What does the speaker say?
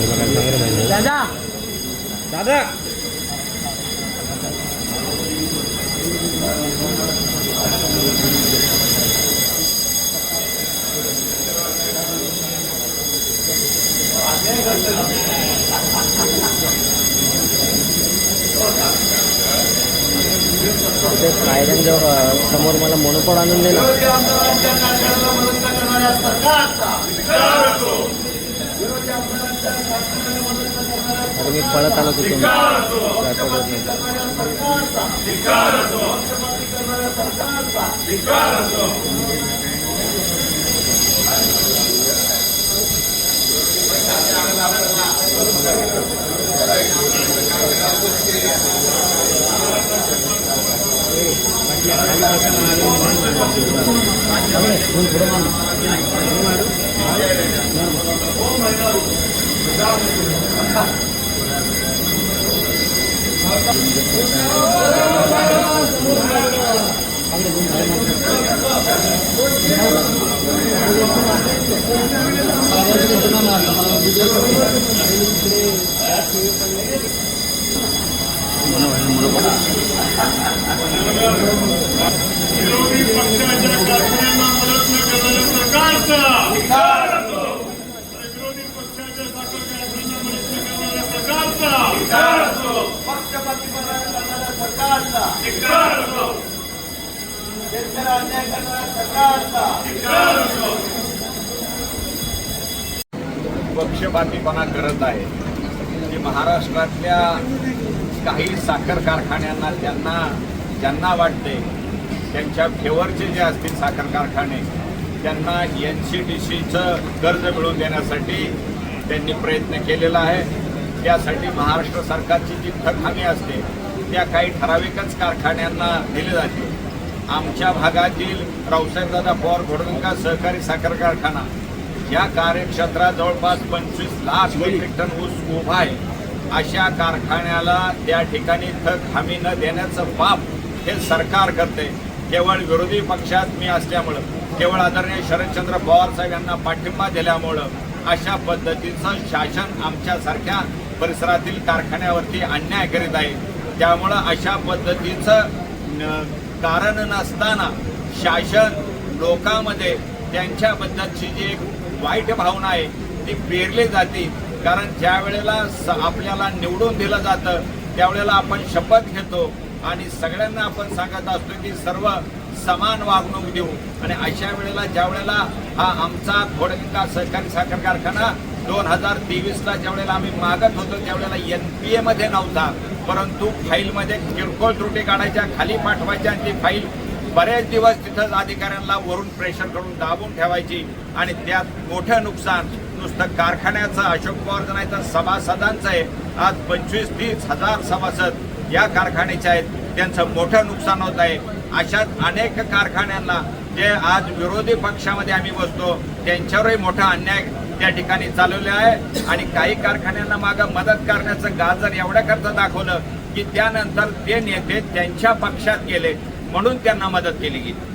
ते दादा कायद्यांच्या समोर मला मोनोपॉड आणून दे ना. अरे मी पळत आलो तिथून रायगडवरनं. विरोधी पक्षाच्या कारखान्यांना मदत न करणाऱ्या सरकारचा विरोधी पक्षाच्या साखर कारखान्यांना मदत न करणाऱ्या सरकारचा पक्षपाती करणाऱ्या सरकारचा शेतकऱ्या अन्याय करणाऱ्या सरकारचा पक्षपातीपणा करत आहे. की महाराष्ट्रातल्या काही साखर कारखान्यांना त्यांना ज्यांना वाटते त्यांच्या फेवरचे जे असतील साखर कारखाने त्यांना एन सी डी सीचं कर्ज मिळवून देण्यासाठी त्यांनी प्रयत्न केलेला आहे. त्यासाठी महाराष्ट्र सरकारची जी थक हमी असते त्या काही ठराविकच कारखान्यांना दिली जाते. आमच्या भागातील रावसाहेबदादा पवार घोडगंगा सहकारी साखर कारखाना या कार्यक्षेत्रात जवळपास पंचवीस लाख मेट्रिक टन ऊस उभा आहे. अशा कारखान्याला त्या ठिकाणी थक हमी न देण्याचं पाप हे सरकार करते. केवळ विरोधी पक्षात मी असल्यामुळं केवळ आदरणीय शरदचंद्र पवार साहेब यांना पाठिंबा दिल्यामुळं अशा पद्धतीचं शासन आमच्यासारख्या परिसरातील कारखान्यावरती अन्याय करीत आहे. त्यामुळं अशा पद्धतीचं कारण नसताना शासन लोकांमध्ये त्यांच्याबद्दलची जी एक वाईट भावना आहे ती पेरली जाते. कारण ज्या वेळेला स- आपल्याला निवडून दिलं जातं त्यावेळेला आपण शपथ घेतो आणि सगळ्यांना आपण सांगत असतो की सर्व समान वागणूक देऊ. आणि अशा वेळेला ज्या वेळेला हा आमचा घोडगंगा सहकारी साखर कारखाना दोन हजार तेवीसला ज्या वेळेला आम्ही मागत होतो त्यावेळेला एन पी एमध्ये नव्हता. परंतु फाईलमध्ये किरकोळ त्रुटी काढायच्या खाली पाठवायच्या आणि ती फाईल बरेच दिवस तिथंच अधिकाऱ्यांना वरून प्रेशर करून दाबून ठेवायची. आणि त्यात मोठं नुकसान नुसतं कारखान्याचं अशोक पवारचं नाही तर सभासदांचं आहे. आज पंचवीस तीस हजार सभासद या कारखान्याचे आहेत. त्यांचं मोठं नुकसान होत आहे. अशाच अनेक कारखान्यांना जे आज विरोधी पक्षामध्ये आम्ही बसतो त्यांच्यावरही मोठा अन्याय त्या ठिकाणी चालवले आहे. आणि काही कारखान्यांना मागं मदत करण्याचं गाजर एवढ्या करता दाखवलं की त्यानंतर ते नेते त्यांच्या पक्षात गेले म्हणून त्यांना मदत केली गेली.